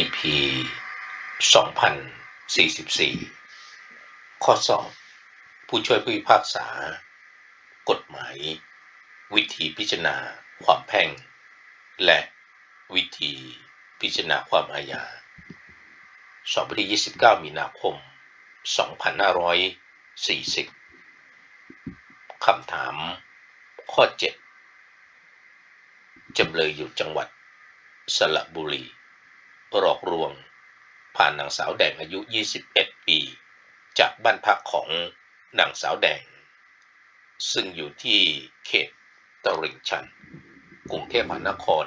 EP 2044 ข้อสอบ ผู้ช่วยผู้พิพากษา กฎหมาย วิธีพิจารณาความแพ่ง และวิธีพิจารณาความอาญาสอบวันที่29 มีนาคม 2540 คำถาม ข้อ 7จำเลยอยู่จังหวัดสระบุรี หลอกลวง ผ่านนางสาวแดงอายุ 21 ปี จากบ้านพักของนางสาวแดง ซึ่งอยู่ที่เขตตลิ่งชัน กรุงเทพมหานคร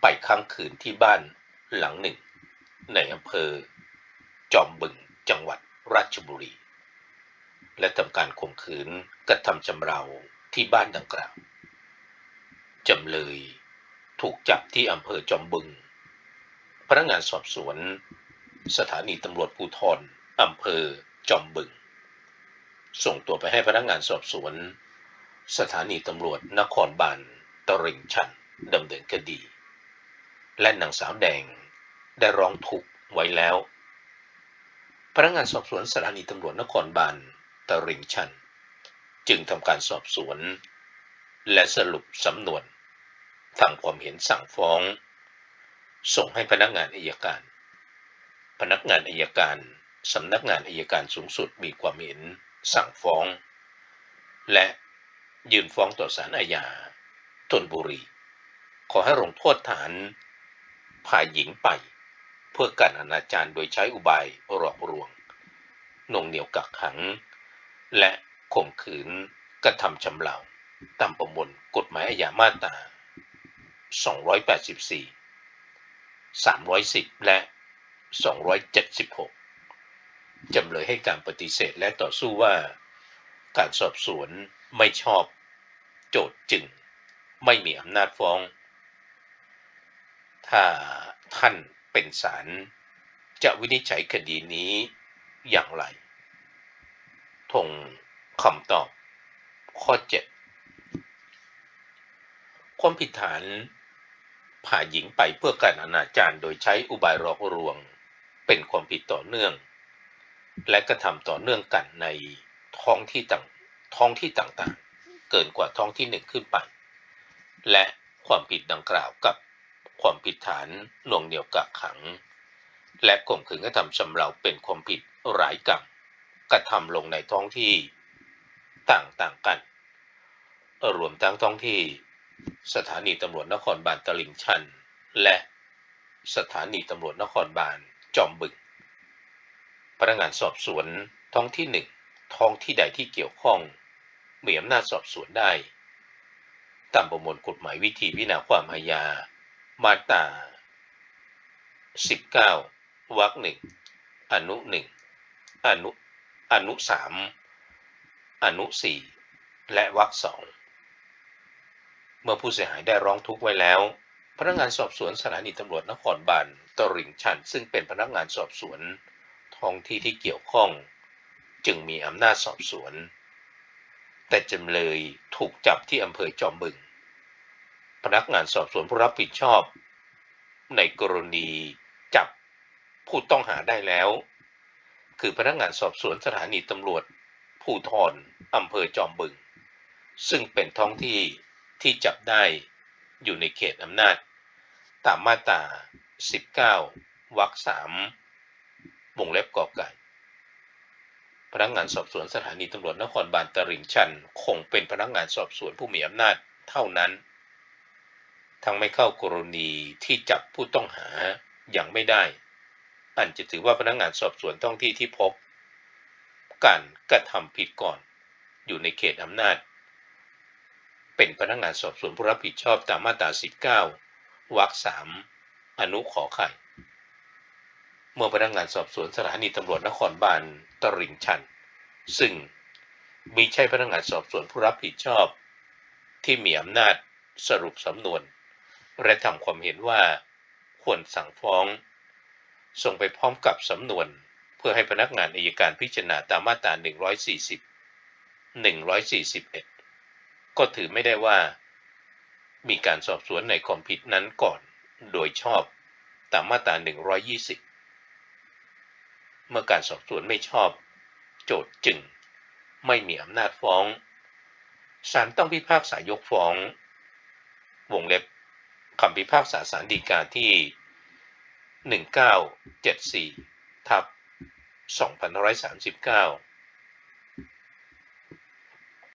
ไปค้างคืนที่บ้านหลังหนึ่ง ในอำเภอ จอมบึงจังหวัดราชบุรี และทำการข่มขืนกระทำชำเราที่บ้านดังกล่าวจำเลยถูกจับที่อำเภอจอมบึง พนักงานสอบสวน สถานีตำรวจภูธรอำเภอจอมบึง ส่งตัวไปให้พนักงานสอบสวน สถานีตำรวจนครบาลตริ่งชันดำเนินคดี และนางสาวแดงได้ร้องทุกข์ไว้แล้ว พนักงานสอบสวนสถานีตำรวจนครบาลตริ่งชัน จึงทำการสอบสวน และสรุปสำนวนทำความเห็นสั่งฟ้อง ส่งให้พนักงานอายการ พนักงานอายการสำนักงานอายการสูงสุดมีความเห็น สั่งฟ้อง และยื่นฟ้องต่อศาลอาญาธนบุรี ขอให้ลงโทษฐานพาหญิงไป เพื่อการอนาจารโดยใช้อุบายหลอกลวงหน่วงเหนียวกักขัง และข่มขืนกระทำชำเราตามประมวลกฎหมายอาญามาตรา284 310 และ 276 จำเลยให้การปฏิเสธและต่อสู้ว่า การสอบสวนไม่ชอบ โจทย์จึงไม่มีอำนาจฟ้อง ถ้าท่านเป็นศาลจะวินิจฉัยคดีนี้อย่างไร ทงคำตอบ ข้อ 7 ความผิดฐาน พาหญิงไปเพื่อการอนาจารโดยใช้อุบายหลอกลวง เป็นความผิดต่อเนื่อง และกระทำต่อเนื่องกันในท้องที่ต่างท้องที่ต่างๆ เกินกว่าท้องที่หนึ่งขึ้นไป และความผิดดังกล่าวกับความผิดฐานหน่วงเหนี่ยวกักขัง และข่มขืนกระทำชำเราเป็นความผิดหลายกรรมกระทำลงในท้องที่ต่างๆกัน รวมทั้งท้องที่ สถานีตำรวจนครบาลตลิ่งชัน และสถานีตำรวจนครบาลจอมบึง พนักงานสอบสวนท้องที่หนึ่งท้องที่ใดที่เกี่ยวข้องมีอำนาจสอบสวนได้ ตามประมวลกฎหมายวิธีพิจารณาความอาญา มาตรา 19 วรรคหนึ่ง อนุหนึ่ง อนุ อนุสาม อนุสี่ และวรรคสอง เมื่อผู้เสียหายได้ร้องทุกข์ไว้แล้ว พนักงานสอบสวนสถานีตำรวจนครบาลตลิ่งชัน ซึ่งเป็นพนักงานสอบสวนท้องที่ที่เกี่ยวข้อง จึงมีอำนาจสอบสวน แต่จำเลยถูกจับที่อำเภอจอมบึง พนักงานสอบสวนผู้รับผิดชอบ ในกรณีจับผู้ต้องหาได้แล้ว คือพนักงานสอบสวนสถานีตำรวจภูธรอำเภอจอมบึง ซึ่งเป็นท้องที่ ที่จับได้อยู่ในเขตอำนาจ ตามมาตรา 19 วรรคสามวงเล็บกอไก่พนักงานสอบสวนสถานีตำรวจนครบาลตลิ่งชัน คงเป็นพนักงานสอบสวนผู้มีอำนาจเท่านั้น ทั้งไม่เข้ากรณีที่จับผู้ต้องหาอย่างไม่ได้ อันจะถือว่าพนักงานสอบสวนท้องที่ที่พบ การกระทำผิดก่อน อยู่ในเขตอำนาจ เป็นพนักงานสอบสวนผู้รับผิดชอบตามมาตรา 19 วรรคสามอนุขอไข่ เมื่อพนักงานสอบสวนสถานีตำรวจนครบาลตลิ่งชัน ซึ่งมีใช่พนักงานสอบสวนผู้รับผิดชอบ ที่มีอำนาจสรุปสำนวน และทำความเห็นว่าควรสั่งฟ้อง ส่งไปพร้อมกับสำนวน เพื่อให้พนักงานอายการพิจารณาตามมาตรา 140 141 ก็ถือไม่ได้ว่า มีการสอบสวนในความผิดนั้นก่อน โดยชอบตามมาตรา 120 เมื่อการสอบสวนไม่ชอบ โจทย์จึง ไม่มีอำนาจฟ้องศาลต้องพิพากษายกฟ้อง วงเล็บคำพิพากษาศาลฎีกาที่ 1974 ทับ2539